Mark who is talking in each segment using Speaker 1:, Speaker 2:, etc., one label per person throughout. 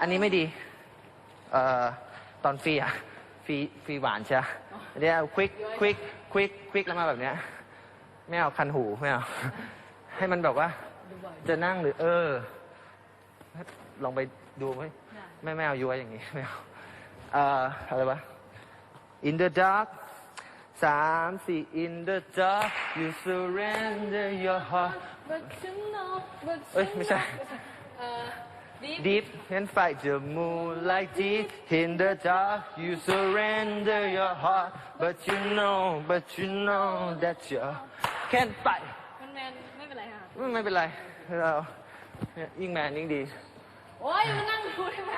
Speaker 1: อันนี้ไม่ดี เอ่อ ตอนฟรีอะฟรีฟรีหวานใช่ไหมอันเนี้ยควิกควิกควิกควิกแล้วมาแบบเนี้ย ไม่เอาคันหูไม่เอา ให้มันแบบว่า จะนั่งหรือ เออ ลองไปดูไหมไม่ไม่เอาย้วยอย่างนี้ไม่เอาเอ่ออะไรวะ in the dark สามสี่ in the dark you surrender your heart
Speaker 2: But you know but
Speaker 1: เอ้ย
Speaker 2: you
Speaker 1: ไม่ใช่
Speaker 2: เอ่อ deep
Speaker 1: Deep and fight the moonlight deep in the dark. You surrender your heart, but you know, but you know that you can't fight.
Speaker 2: มันแมนไม่เป็นไรค่ะ
Speaker 1: ไม่เป็นไรเราเนี่ยยิ่งแมนยิ่งดี
Speaker 2: โอ้ยมานั่งดูได้ไหม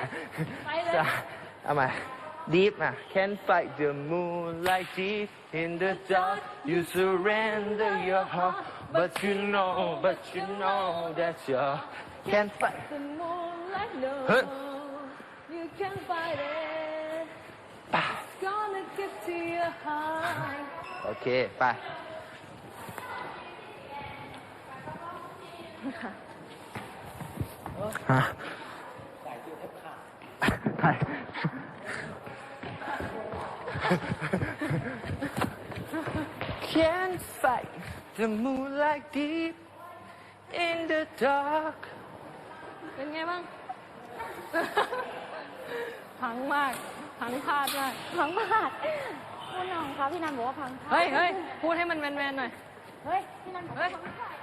Speaker 2: ไปเลย
Speaker 1: จะเอาใหม่ Deep อ่ะ Can't fight the moonlight deep in the dark. You surrender your heart, but you know, but you know that you can't fight.
Speaker 2: The moonlight no
Speaker 1: เฮ้ย
Speaker 2: You can fight it
Speaker 1: ป่ะ
Speaker 2: Gonna get to your heart
Speaker 1: โอเค ไป ฮะใช่ Can't fight the moonlight deep in the dark
Speaker 2: เป็นไงบ้าง พังมาก พังพลาดมาก
Speaker 3: พังพลาดคุณน้องคะพี่นันบอกว่าพังพลาด
Speaker 2: เฮ้ยเฮ้ยพูดให้มันแมนๆหน่อย
Speaker 3: เฮ้ย พี่นันบอกว่าพังพลาด